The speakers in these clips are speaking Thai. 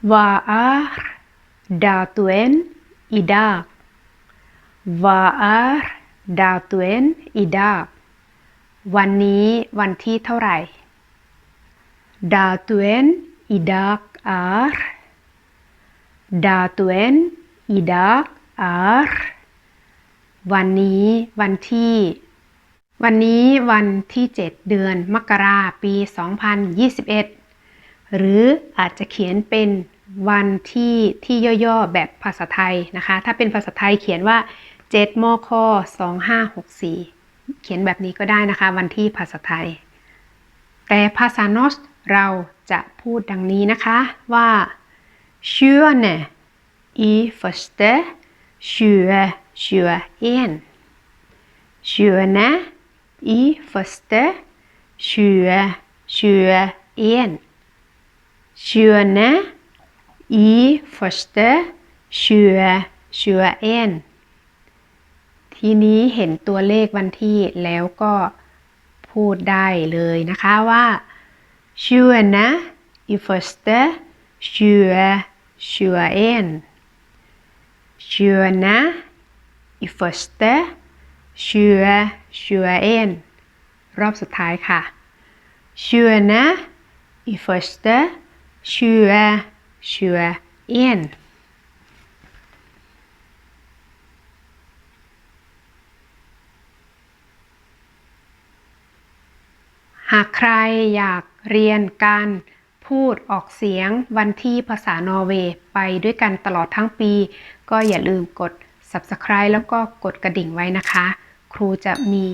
Vad är datumen idag? Vad är datumen idag? วันนี้วันที่เท่าไหร่ Datumen idag är Datumen idag är วันนี้วันที่ วันนี้วันที่ 7 เดือนมกราปี 2021 หรืออาจจะเขียนเป็นวันที่ที่ย่อๆ แบบภาษาไทยนะคะ ถ้าเป็นภาษาไทยเขียนว่า7มค2564 เขียนแบบนี้ก็ได้นะคะ วันที่ภาษาไทย แต่ภาษานอสเราจะพูดดังนี้นะคะว่า20 i første 2021 20 i første 2021 20 i første 2021ทีนี้เห็นตัวเลขวันที่แล้วก็พูดได้เลยนะคะว่า20 i første 2021 20 i første 2021รอบสุดท้ายค่ะ20 i første 2021หากใครอยากเรียนการพูดออกเสียงวันที่ภาษานอร์เวย์ไปด้วยกันตลอดทั้งปี ก็อย่าลืมกด subscribe แล้วก็กดกระดิ่งไว้นะคะ ครูจะมี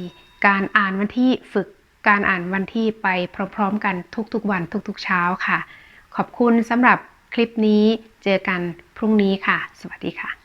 การอ่านวันที่ฝึกการอ่านวันที่ไปพร้อมๆกันทุกๆวันทุกๆเช้าค่ะ ขอบคุณสำหรับคลิปนี้ เจอกันพรุ่งนี้ค่ะ สวัสดีค่ะ